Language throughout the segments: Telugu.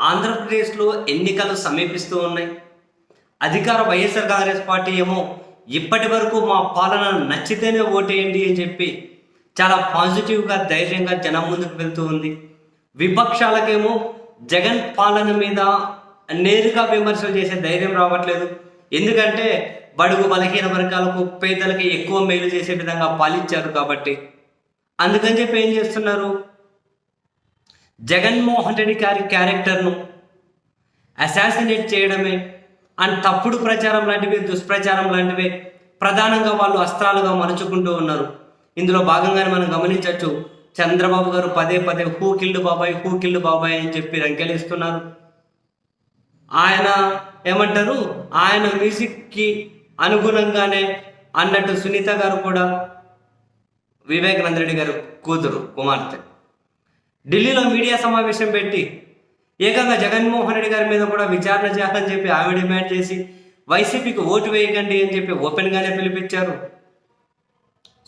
ఆంధ్రప్రదేశ్లో ఎన్నికలు సమీపిస్తూ ఉన్నాయి. అధికార వైఎస్ఆర్ కాంగ్రెస్ పార్టీ ఏమో ఇప్పటి వరకు మా పాలన నచ్చితేనే ఓటేయండి అని చెప్పి చాలా పాజిటివ్గా ధైర్యంగా జనం ముందుకు వెళ్తూ ఉంది. విపక్షాలకేమో జగన్ పాలన మీద నేరుగా విమర్శలు చేసే ధైర్యం రావట్లేదు. ఎందుకంటే బడుగు బలహీన వర్గాలకు పేదలకి ఎక్కువ మేలు చేసే విధంగా పాలించారు కాబట్టి. అందుకని చెప్పి ఏం చేస్తున్నారు? జగన్మోహన్ రెడ్డి గారి క్యారెక్టర్ను అసాసినేట్ చేయడమే అండ్ తప్పుడు ప్రచారం లాంటివి దుష్ప్రచారం లాంటివి ప్రధానంగా వాళ్ళు అస్త్రాలుగా మలుచుకుంటూ ఉన్నారు. ఇందులో భాగంగానే మనం గమనించవచ్చు చంద్రబాబు గారు పదే పదే who killed babai who killed babai అని చెప్పి రంకెలిస్తున్నారు. ఆయన ఏమంటారు? ఆయన మ్యూజిక్కి అనుగుణంగానే అన్నట్టు సునీత గారు కూడా వివేకానంద రెడ్డి గారు కూతురు కుమార్తె. ఢిల్లీలో మీడియా సమావేశం పెట్టి ఏకంగా జగన్మోహన్ రెడ్డి గారి మీద కూడా విచారణ చేయాలని చెప్పి ఆమె డిమాండ్ చేసి వైసీపీకి ఓటు వేయకండి అని చెప్పి ఓపెన్గానే పిలిపించారు.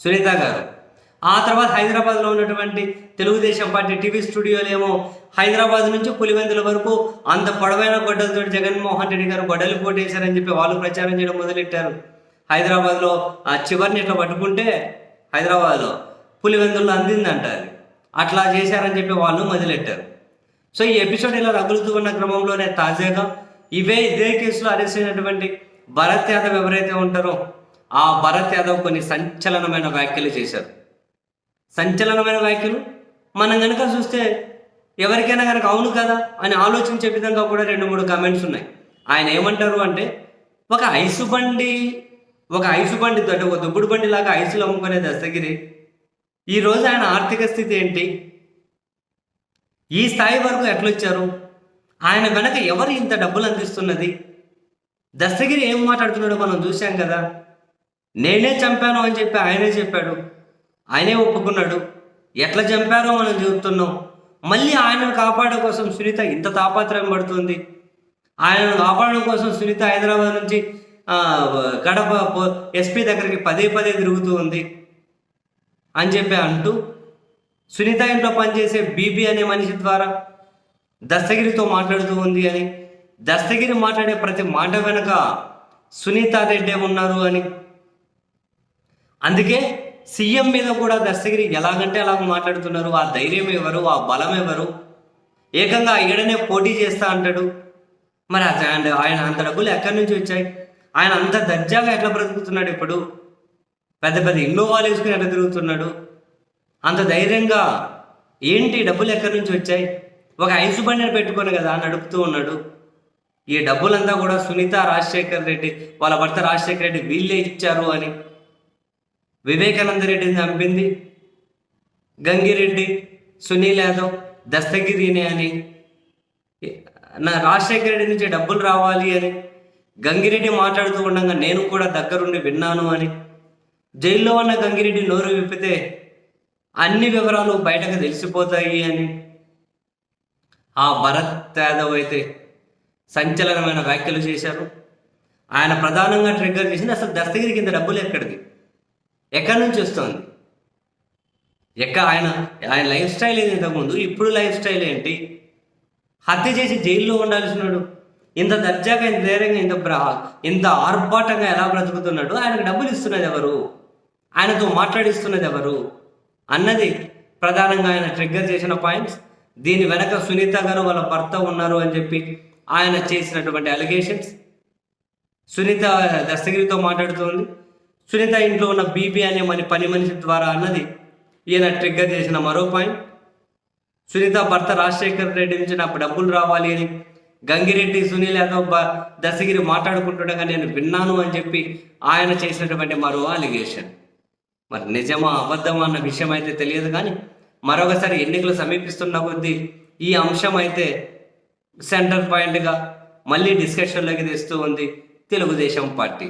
సునీత గారు. ఆ తర్వాత హైదరాబాద్లో ఉన్నటువంటి తెలుగుదేశం పార్టీ టీవీ స్టూడియోలు ఏమో హైదరాబాద్ నుంచి పులివెందుల వరకు అంత పొడవైన గొడ్డలతో జగన్మోహన్ రెడ్డి గారు గొడ్డలు పోటేశారని చెప్పి వాళ్ళు ప్రచారం చేయడం మొదలెట్టారు. హైదరాబాద్లో ఆ చివరిని ఇట్లా పట్టుకుంటే హైదరాబాద్లో పులివెందుల్లో అందిందంట అది అట్లా చేశారని చెప్పి వాళ్ళు మొదలెట్టారు. సో ఈ ఎపిసోడ్ ఇలా రగులుతూ ఉన్న క్రమంలోనే తాజాగా ఇవే ఇదే కేసులో అరెస్ట్ అయినటువంటి భరత్ యాదవ్ ఎవరైతే ఉంటారో ఆ భరత్ యాదవ్ కొన్ని సంచలనమైన వ్యాఖ్యలు చేశారు. సంచలనమైన వ్యాఖ్యలు? మనం కనుక చూస్తే ఎవరికైనా కనుక అవును కదా అని ఆలోచించే విధంగా కూడా రెండు మూడు కామెంట్స్ ఉన్నాయి. ఆయన ఏమంటారు అంటే ఒక ఐసు బండి ఒక ఐసు బండి అంటే ఒక దుబ్బుడు బండి లాగా ఐసులు అమ్ముకునే దస్తగిరి ఈరోజు ఆయన ఆర్థిక స్థితి ఏంటి? ఈ స్థాయి వరకు ఎట్లొచ్చారు? ఆయన వెనక ఎవరు ఇంత డబ్బులు అందిస్తున్నది? దస్తగిరి ఏం మాట్లాడుతున్నాడో మనం చూశాం కదా. నేనే చంపాను అని చెప్పి ఆయనే చెప్పాడు. ఆయనే ఒప్పుకున్నాడు. ఎట్లా చంపారో మనం చెబుతున్నాం మళ్ళీ ఆయనను కాపాడడం కోసం సునీత ఇంత తాపత్రయం పడుతుంది. ఆయనను కాపాడడం కోసం సునీత హైదరాబాద్ నుంచి గడప కడప ఎస్పీ దగ్గరికి పదే పదే తిరుగుతూ ఉంది. అని చెప్పి అంటూ సునీత ఇంట్లో పనిచేసే బీబీ అనే మనిషి ద్వారా దస్తగిరితో మాట్లాడుతూ ఉంది అని దస్తగిరి మాట్లాడే ప్రతి మాట వెనక సునీత రెడ్డి ఉన్నారు అని. అందుకే సీఎం మీద కూడా దస్తగిరి ఎలాగంటే అలాగ మాట్లాడుతున్నారు. ఆ ధైర్యం ఎవరు? ఆ బలం ఎవరు? ఏకంగా ఈడనే పోటీ చేస్తా అంటాడు. మరి అది ఆయన ఆయన అంత డబ్బులు ఎక్కడి నుంచి వచ్చాయి? ఆయన అంత దర్జాగా ఎట్లా బ్రతుకుతున్నాడు ఇప్పుడు? పెద్ద పెద్ద ఇన్నోవాలు వేసుకుని ఎట్లా తిరుగుతున్నాడు? అంత ధైర్యంగా ఏంటి డబ్బులు ఎక్కడి నుంచి వచ్చాయి? ఒక ఐసు బండిని పెట్టుకొని కదా నడుపుతూ ఉన్నాడు. ఈ డబ్బులంతా కూడా సునీత రాజశేఖర్ రెడ్డి వాళ్ళ భర్త రాజశేఖర్ రెడ్డి వీళ్ళే ఇచ్చారు అని వివేకానంద రెడ్డిని చంపింది. గంగిరెడ్డి సునీల్ యాదవ్ దస్తగిరిని అని. నా రాజశేఖర రెడ్డి నుంచి డబ్బులు రావాలి అని. గంగిరెడ్డి మాట్లాడుతూ ఉండగా నేను కూడా దగ్గరుండి విన్నాను అని. జైల్లో ఉన్న గంగిరెడ్డి నోరు విప్పితే అన్ని వివరాలు బయటకు తెలిసిపోతాయి అని. ఆ భరత్ యాదవ్ అయితే సంచలనమైన వ్యాఖ్యలు చేశారు. ఆయన ప్రధానంగా ట్రిగ్గర్ చేసింది అసలు దస్తగిరి కింద డబ్బులు ఎక్కడిది? ఎక్కడి నుంచి వస్తుంది? ఎక్క ఆయన ఆయన లైఫ్ స్టైల్ ఏది ఇంతకుముందు? ఇప్పుడు లైఫ్ స్టైల్ ఏంటి? హత్య చేసి జైల్లో ఉండాల్సినాడు ఇంత దర్జాగా ఇంత ధైర్యంగా ఇంత ఇంత ఆర్భాటంగా ఎలా బ్రతుకుతున్నాడు? ఆయనకు డబ్బులు ఇస్తున్నది ఎవరు? ఆయనతో మాట్లాడిస్తున్నది ఎవరు? అన్నది ప్రధానంగా ఆయన ట్రిగ్గర్ చేసిన పాయింట్స్ దీని వెనక సునీత గారు వాళ్ళ భర్త ఉన్నారు అని చెప్పి ఆయన చేసినటువంటి అలిగేషన్స్ సునీత దస్తగిరితో మాట్లాడుతోంది. సునీత ఇంట్లో ఉన్న బీబీ అనే మన పని మనిషి ద్వారా అన్నది ఈయన ట్రిగ్గర్ చేసిన మరో పాయింట్ సునీత భర్త రాజశేఖర్ రెడ్డి నుంచి నాకు డబ్బులు రావాలి అని గంగిరెడ్డి సునీల్ యాదవ్ దశగిరి మాట్లాడుకుంటుండగా నేను విన్నాను అని చెప్పి ఆయన చేసినటువంటి మరో అలిగేషన్ మరి నిజమా అబద్ధమా అన్న విషయం అయితే తెలియదు కానీ మరొకసారి ఎన్నికలు సమీపిస్తున్న కొద్దీ ఈ అంశం అయితే సెంటర్ పాయింట్గా మళ్ళీ డిస్కషన్లోకి తెస్తూ ఉంది తెలుగుదేశం పార్టీ.